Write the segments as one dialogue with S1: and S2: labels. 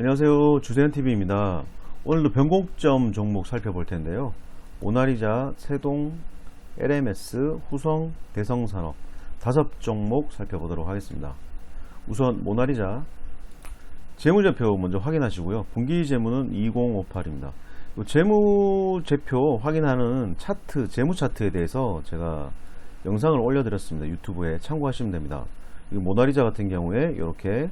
S1: 안녕하세요. 주세현TV입니다. 오늘도 변곡점 종목 살펴볼 텐데요. 모나리자, 세동, LMS, 후성, 대성산업 다섯 종목 살펴보도록 하겠습니다. 우선 모나리자 재무제표 먼저 확인하시고요. 분기 재무는 2058입니다. 재무제표 확인하는 차트, 재무 차트에 대해서 제가 영상을 올려드렸습니다. 유튜브에 참고하시면 됩니다. 이 모나리자 같은 경우에 이렇게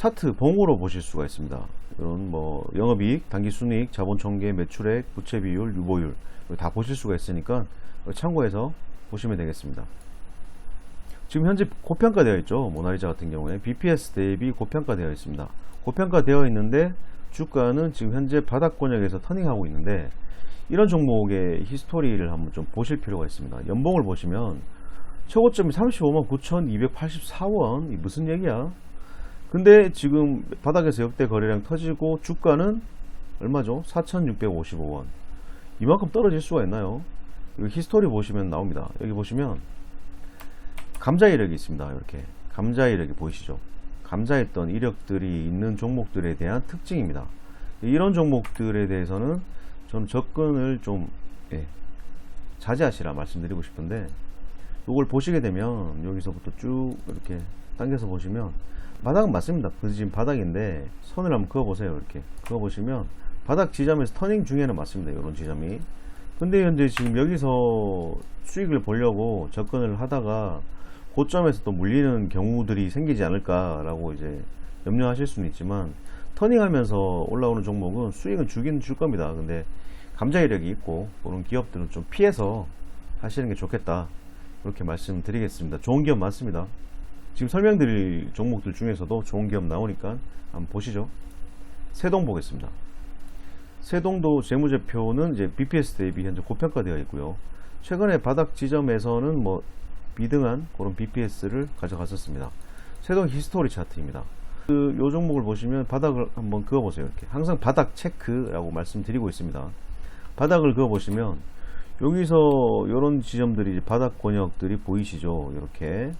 S1: 차트 봉으로 보실 수가 있습니다. 이런 뭐 영업이익, 단기순이익, 자본총계, 매출액, 부채 비율, 유보율 다 보실 수가 있으니까 참고해서 보시면 되겠습니다. 지금 현재 고평가되어 있죠. 모나리자 같은 경우에 BPS 대비 고평가되어 있습니다. 고평가되어 있는데 주가는 지금 현재 바닥권역에서 터닝하고 있는데 이런 종목의 히스토리를 한번 좀 보실 필요가 있습니다. 연봉을 보시면 최고점이 35만 9,284원. 이 무슨 얘기야? 근데 지금 바닥에서 역대 거래량 터지고 주가는 얼마죠? 4,655원. 이만큼 떨어질 수가 있나요? 여기 히스토리 보시면 나옵니다. 여기 보시면 감자 이력이 있습니다. 이렇게 감자 이력이 보이시죠? 감자했던 이력들이 있는 종목들에 대한 특징입니다. 이런 종목들에 대해서는 좀 접근을 좀 예, 자제하시라 말씀드리고 싶은데 이걸 보시게 되면 여기서부터 쭉 이렇게 당겨서 보시면 바닥은 맞습니다. 그 지금 바닥인데 선을 한번 그어 보세요. 이렇게 그어 보시면 바닥 지점에서 터닝 중에는 맞습니다. 이런 지점이. 근데 현재 지금 여기서 수익을 보려고 접근을 하다가 고점에서 또 물리는 경우들이 생기지 않을까라고 이제 염려하실 수는 있지만 터닝하면서 올라오는 종목은 수익은 주긴 줄 겁니다. 근데 감자 이력이 있고 그런 기업들은 좀 피해서 하시는 게 좋겠다. 이렇게 말씀드리겠습니다. 좋은 기업 많습니다. 지금 설명드릴 종목들 중에서도 좋은 기업 나오니까 한번 보시죠. 세동 보겠습니다. 세동도 재무제표는 이제 BPS 대비 현재 고평가되어 있고요. 최근에 바닥 지점에서는 뭐 비등한 그런 BPS를 가져갔었습니다. 세동 히스토리 차트입니다. 그 요 종목을 보시면 바닥을 한번 그어 보세요. 이렇게 항상 바닥 체크라고 말씀드리고 있습니다. 바닥을 그어 보시면 여기서 이런 지점들이 바닥 권역들이 보이시죠? 이렇게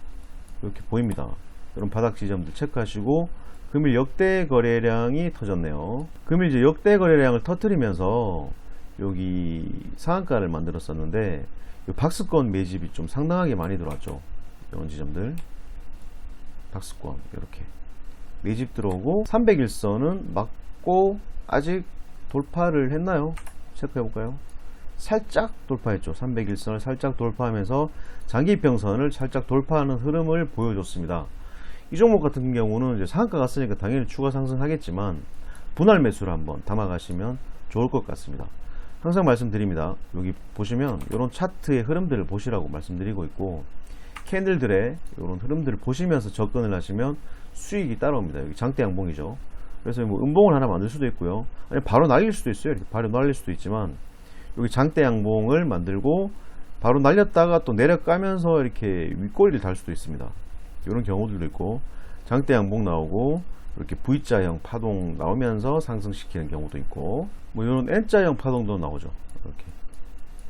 S1: 이렇게 보입니다. 이런 바닥 지점들 체크하시고 금일 역대 거래량이 터졌네요. 금일 이제 역대 거래량을 터트리면서 여기 상한가를 만들었었는데 이 박스권 매집이 좀 상당하게 많이 들어왔죠. 이런 지점들 박스권 이렇게 매집 들어오고 301선은 맞고 아직 돌파를 했나요? 체크해 볼까요? 살짝 돌파했죠. 301선을 살짝 돌파하면서 장기평선을 살짝 돌파하는 흐름을 보여줬습니다. 이 종목 같은 경우는 이제 상한가 갔으니까 당연히 추가 상승하겠지만 분할 매수를 한번 담아가시면 좋을 것 같습니다. 항상 말씀드립니다. 여기 보시면 이런 차트의 흐름들을 보시라고 말씀드리고 있고 캔들들의 이런 흐름들을 보시면서 접근을 하시면 수익이 따라옵니다. 여기 장대 양봉이죠. 그래서 뭐 음봉을 하나 만들 수도 있고요. 아니 바로 날릴 수도 있어요. 이렇게 바로 날릴 수도 있지만 여기 장대 양봉을 만들고 바로 날렸다가 또 내려가면서 이렇게 윗골을 달 수도 있습니다. 이런 경우들도 있고 장대 양봉 나오고 이렇게 V자형 파동 나오면서 상승시키는 경우도 있고 뭐 이런 N자형 파동도 나오죠. 이렇게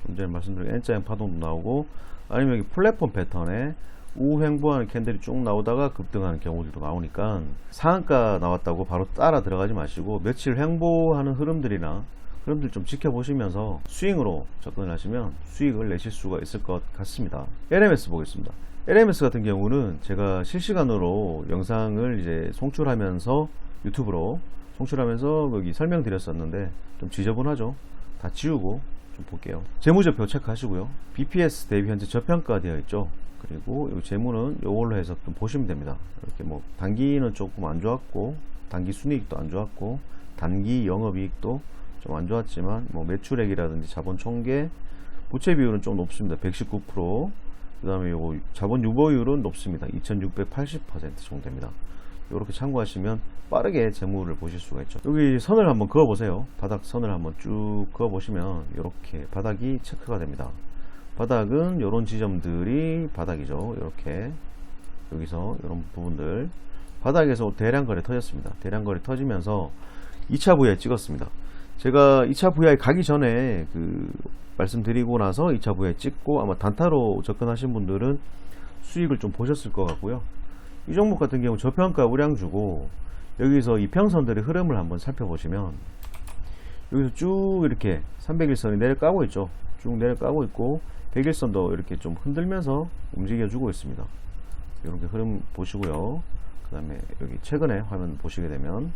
S1: 좀 전에 말씀드린 N자형 파동도 나오고 아니면 여기 플랫폼 패턴에 우횡보하는 캔들이 쭉 나오다가 급등하는 경우들도 나오니까 상한가 나왔다고 바로 따라 들어가지 마시고 며칠 횡보하는 흐름들이나 흐름들 좀 지켜보시면서 스윙으로 접근을 하시면 수익을 내실 수가 있을 것 같습니다. LMS 보겠습니다. LMS 같은 경우는 제가 실시간으로 영상을 이제 송출하면서 유튜브로 송출하면서 여기 설명드렸었는데 좀 지저분하죠. 다 지우고 좀 볼게요. 재무제표 체크하시고요. BPS 대비 현재 저평가 되어 있죠. 그리고 이 재무는 이걸로 해서 좀 보시면 됩니다. 이렇게 뭐 단기는 조금 안 좋았고 단기 순이익도 안 좋았고 단기 영업이익도 좀 안 좋았지만 뭐 매출액이라든지 자본 총계 부채 비율은 좀 높습니다. 119%. 그다음에 요거 자본 유보율은 높습니다. 2680% 정도 됩니다. 이렇게 참고하시면 빠르게 재무를 보실 수가 있죠. 여기 선을 한번 그어 보세요. 바닥 선을 한번 쭉 그어 보시면 이렇게 바닥이 체크가 됩니다. 바닥은 이런 지점들이 바닥이죠. 이렇게 여기서 이런 부분들 바닥에서 대량 거래 터졌습니다. 대량 거래 터지면서 2차 부에 찍었습니다. 제가 2차 VI 가기 전에 그 말씀드리고 나서 2차 VI 찍고 아마 단타로 접근하신 분들은 수익을 좀 보셨을 것 같고요. 이 종목 같은 경우 저평가 우량 주고 여기서 이평선들의 흐름을 한번 살펴보시면 여기서 쭉 이렇게 301선이 내려가고 있죠. 쭉 내려가고 있고 101선도 이렇게 좀 흔들면서 움직여주고 있습니다. 이렇게 흐름 보시고요. 그 다음에 여기 최근에 화면 보시게 되면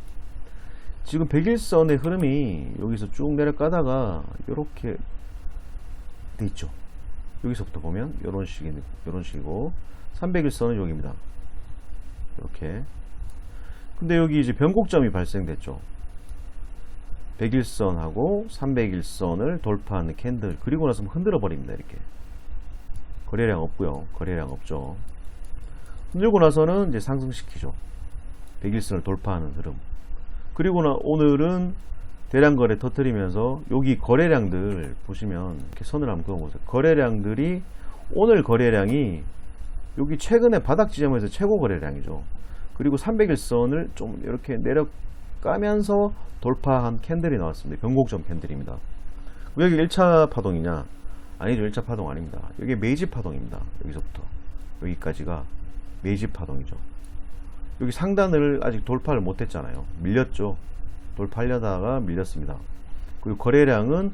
S1: 지금 101선의 흐름이 여기서 쭉 내려가다가 이렇게 돼 있죠. 여기서부터 보면 이런 식이 이런 식이고 301선은 여기입니다. 이렇게. 근데 여기 이제 변곡점이 발생됐죠. 101선하고 301선을 돌파하는 캔들 그리고 나서 흔들어 버립니다. 이렇게. 거래량 없고요. 거래량 없죠. 흔들고 나서는 이제 상승시키죠. 101선을 돌파하는 흐름. 그리고 나 오늘은 대량 거래 터뜨리면서 여기 거래량들 보시면 이렇게 선을 한번 그어보세요. 거래량들이 오늘 거래량이 여기 최근에 바닥 지점에서 최고 거래량이죠. 그리고 301선을 좀 이렇게 내려가면서 돌파한 캔들이 나왔습니다. 변곡점 캔들입니다. 왜 여기 1차 파동이냐? 아니죠. 1차 파동 아닙니다. 여기 매집 파동입니다. 여기서부터 여기까지가 매집 파동이죠. 여기 상단을 아직 돌파를 못했잖아요. 밀렸죠. 돌파하려다가 밀렸습니다. 그리고 거래량은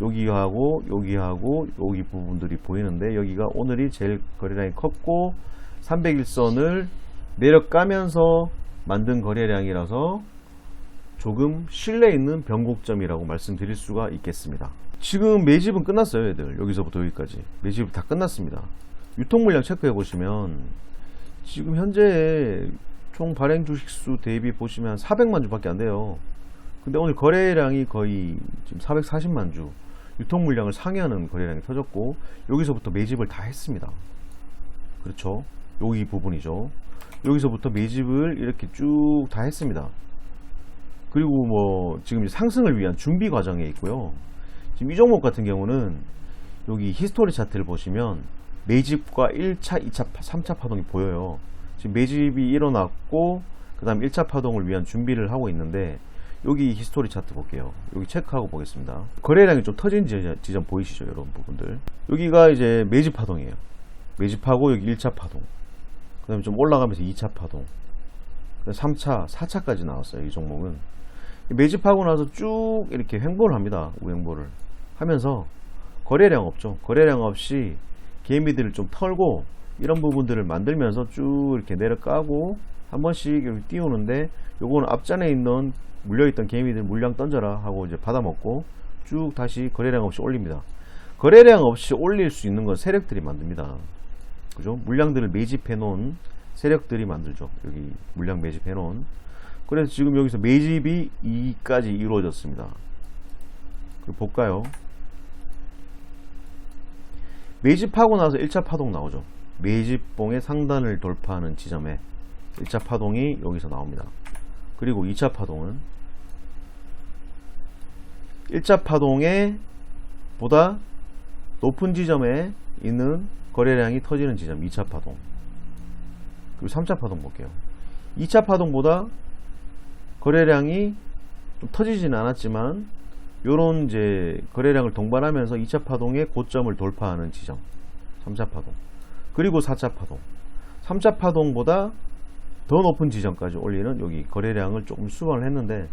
S1: 여기하고 여기하고 여기 부분들이 보이는데 여기가 오늘이 제일 거래량이 컸고 301선을 내려가면서 만든 거래량이라서 조금 신뢰 있는 변곡점이라고 말씀드릴 수가 있겠습니다. 지금 매집은 끝났어요, 얘들. 여기서부터 여기까지. 매집 다 끝났습니다. 유통 물량 체크해 보시면 지금 현재 총 발행 주식수 대비 보시면 400만 주밖에 안 돼요. 근데 오늘 거래량이 거의 지금 440만 주 유통 물량을 상회하는 거래량이 터졌고 여기서부터 매집을 다 했습니다. 그렇죠? 여기 부분이죠. 여기서부터 매집을 이렇게 쭉 다 했습니다. 그리고 뭐 지금 상승을 위한 준비 과정에 있고요. 지금 이 종목 같은 경우는 여기 히스토리 차트를 보시면 매집과 1차, 2차, 3차 파동이 보여요. 지금 매집이 일어났고 그 다음 1차 파동을 위한 준비를 하고 있는데 여기 히스토리 차트 볼게요. 여기 체크하고 보겠습니다. 거래량이 좀 터진 지점, 지점 보이시죠? 이런 부분들. 여기가 이제 매집 파동이에요. 매집하고 여기 1차 파동. 그 다음에 좀 올라가면서 2차 파동. 3차, 4차까지 나왔어요. 이 종목은. 매집하고 나서 쭉 이렇게 횡보를 합니다. 우횡보를. 하면서 거래량 없죠. 거래량 없이 개미들을 좀 털고 이런 부분들을 만들면서 쭉 이렇게 내려가고 한 번씩 이렇게 띄우는데 요거는 앞전에 있는 물려있던 개미들 물량 던져라 하고 이제 받아먹고 쭉 다시 거래량 없이 올립니다. 거래량 없이 올릴 수 있는 건 세력들이 만듭니다. 그죠? 물량들을 매집해 놓은 세력들이 만들죠. 여기 물량 매집해 놓은. 그래서 지금 여기서 매집이 2까지 이루어졌습니다. 그 볼까요? 매집하고 나서 1차 파동 나오죠. 매집봉의 상단을 돌파하는 지점에 1차 파동이 여기서 나옵니다. 그리고 2차 파동은 1차 파동에 보다 높은 지점에 있는 거래량이 터지는 지점 2차 파동. 그리고 3차 파동 볼게요. 2차 파동보다 거래량이 좀 터지지는 않았지만 요런 이제 거래량을 동반하면서 2차 파동의 고점을 돌파하는 지점 3차 파동 그리고 4차 파동 3차 파동보다 더 높은 지점까지 올리는 여기 거래량을 조금 수반을 했는데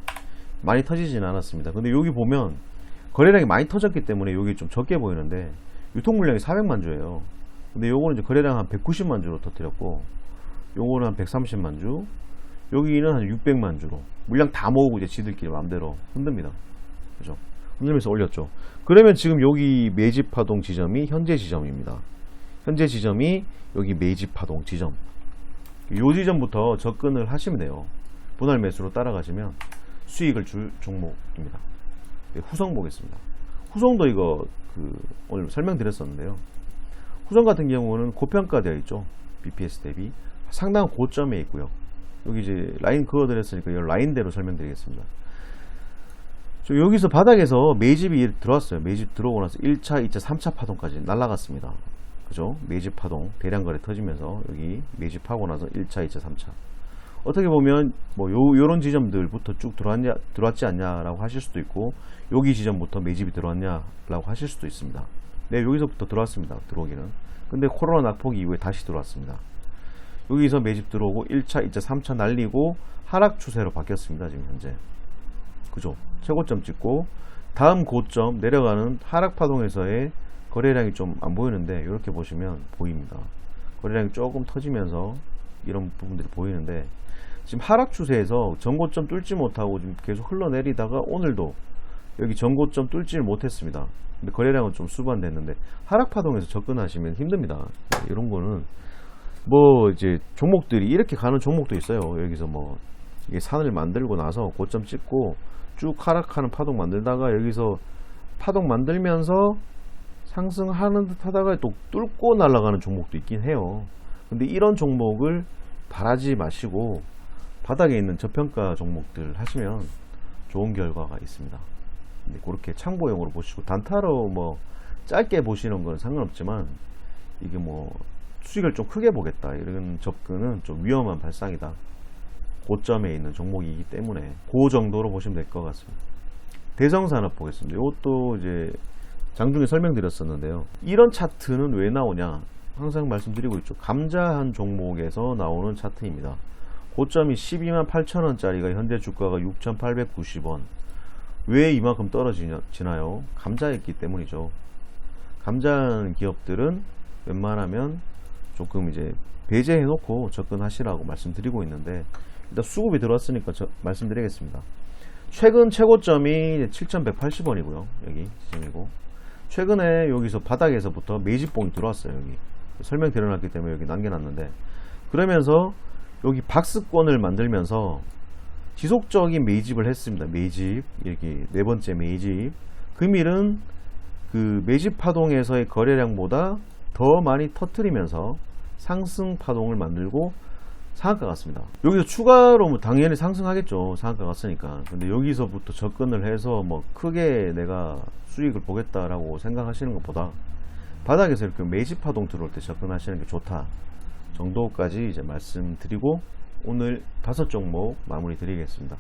S1: 많이 터지진 않았습니다. 근데 여기 보면 거래량이 많이 터졌기 때문에 여기 좀 적게 보이는데 유통 물량이 400만 주예요. 근데 요거는 이제 거래량 한 190만 주로 터뜨렸고 요거는 한 130만 주 여기는 한 600만 주로 물량 다 모으고 이제 지들끼리 마음대로 흔듭니다. 그죠? 흔들면서 올렸죠. 그러면 지금 여기 매집 파동 지점이 현재 지점입니다. 현재 지점이 여기 매집 파동 지점. 요 지점부터 접근을 하시면 돼요. 분할 매수로 따라가시면 수익을 줄 종목입니다. 네, 후성 보겠습니다. 후성도 이거 그 오늘 설명드렸었는데요. 후성 같은 경우는 고평가되어 있죠. BPS 대비 상당한 고점에 있고요. 여기 이제 라인 그어드렸으니까 이 라인대로 설명드리겠습니다. 저 여기서 바닥에서 매집이 들어왔어요. 매집 들어오고 나서 1차, 2차, 3차 파동까지 날아갔습니다. 그죠? 매집 파동, 대량 거래 터지면서 여기 매집하고 나서 1차, 2차, 3차. 어떻게 보면 뭐 요, 요런 지점들부터 쭉 들어왔냐, 들어왔지 않냐라고 하실 수도 있고 여기 지점부터 매집이 들어왔냐라고 하실 수도 있습니다. 네, 여기서부터 들어왔습니다. 들어오기는. 근데 코로나 낙폭 이후에 다시 들어왔습니다. 여기서 매집 들어오고 1차, 2차, 3차 날리고 하락 추세로 바뀌었습니다. 지금 현재. 그죠? 최고점 찍고 다음 고점 내려가는 하락 파동에서의 거래량이 좀 안 보이는데 이렇게 보시면 보입니다. 거래량이 조금 터지면서 이런 부분들이 보이는데 지금 하락 추세에서 전고점 뚫지 못하고 지금 계속 흘러내리다가 오늘도 여기 전고점 뚫지를 못했습니다. 근데 거래량은 좀 수반됐는데 하락 파동에서 접근하시면 힘듭니다. 네, 이런 거는 뭐 이제 종목들이 이렇게 가는 종목도 있어요. 여기서 뭐 이게 산을 만들고 나서 고점 찍고 쭉 하락하는 파동 만들다가 여기서 파동 만들면서 상승하는 듯 하다가 또 뚫고 날아가는 종목도 있긴 해요. 근데 이런 종목을 바라지 마시고 바닥에 있는 저평가 종목들 하시면 좋은 결과가 있습니다. 근데 그렇게 참고용으로 보시고 단타로 뭐 짧게 보시는 건 상관없지만 이게 뭐 수익을 좀 크게 보겠다 이런 접근은 좀 위험한 발상이다. 고점에 있는 종목이기 때문에 그 정도로 보시면 될 것 같습니다. 대성산업 보겠습니다. 이것도 이제 장중에 설명드렸었는데요. 이런 차트는 왜 나오냐? 항상 말씀드리고 있죠. 감자한 종목에서 나오는 차트입니다. 고점이 12만 8천 원짜리가 현재 주가가 6,890원. 왜 이만큼 떨어지나요? 감자였기 때문이죠. 감자한 기업들은 웬만하면 조금 이제 배제해 놓고 접근하시라고 말씀드리고 있는데 일단 수급이 들어왔으니까 저- 말씀드리겠습니다. 최근 최고점이 7,180원이고요. 여기 지점이고 최근에 여기서 바닥에서부터 매집봉이 들어왔어요. 여기 설명 드려놨기 때문에 여기 남겨놨는데 그러면서 여기 박스권을 만들면서 지속적인 매집을 했습니다. 매집 여기 네 번째 매집 금일은 그 매집 파동에서의 거래량보다 더 많이 터트리면서 상승 파동을 만들고 상한가 같습니다. 여기서 추가로 뭐 당연히 상승하겠죠. 상한가 갔으니까. 근데 여기서부터 접근을 해서 뭐 크게 내가 수익을 보겠다라고 생각하시는 것보다 바닥에서 이렇게 매집 파동 들어올 때 접근하시는 게 좋다. 정도까지 이제 말씀드리고 오늘 다섯 종목 마무리 드리겠습니다.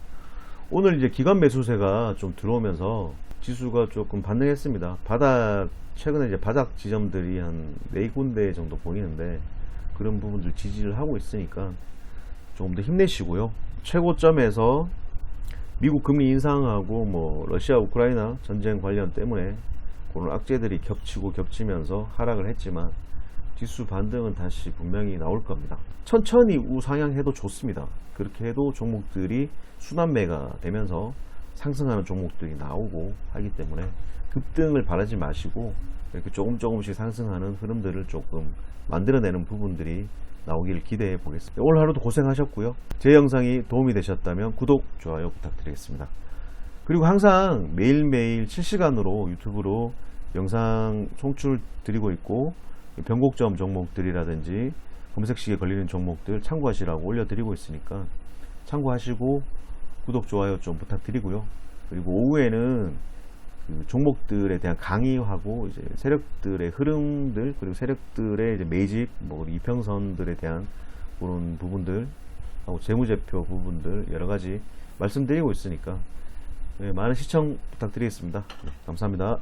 S1: 오늘 이제 기관 매수세가 좀 들어오면서 지수가 조금 반등했습니다. 바닥 최근에 이제 바닥 지점들이 한 네 군데 정도 보이는데 그런 부분들 지지를 하고 있으니까 조금 더 힘내시고요. 최고점에서 미국 금리 인상하고 뭐 러시아 우크라이나 전쟁 관련 때문에 그런 악재들이 겹치고 겹치면서 하락을 했지만 지수 반등은 다시 분명히 나올 겁니다. 천천히 우상향해도 좋습니다. 그렇게 해도 종목들이 순환매가 되면서 상승하는 종목들이 나오고 하기 때문에 급등을 바라지 마시고 이렇게 조금 조금씩 상승하는 흐름들을 조금 만들어내는 부분들이 나오기를 기대해 보겠습니다. 오늘 하루도 고생하셨고요. 제 영상이 도움이 되셨다면 구독, 좋아요 부탁드리겠습니다. 그리고 항상 매일매일 실시간으로 유튜브로 영상 송출 드리고 있고 변곡점 종목들이라든지 검색식에 걸리는 종목들 참고하시라고 올려드리고 있으니까 참고하시고 구독, 좋아요 좀 부탁드리고요. 그리고 오후에는 그 종목들에 대한 강의하고 이제 세력들의 흐름들 그리고 세력들의 이제 매집 뭐 이평선들에 대한 그런 부분들 하고 재무제표 부분들 여러 가지 말씀드리고 있으니까 네, 많은 시청 부탁드리겠습니다. 네, 감사합니다.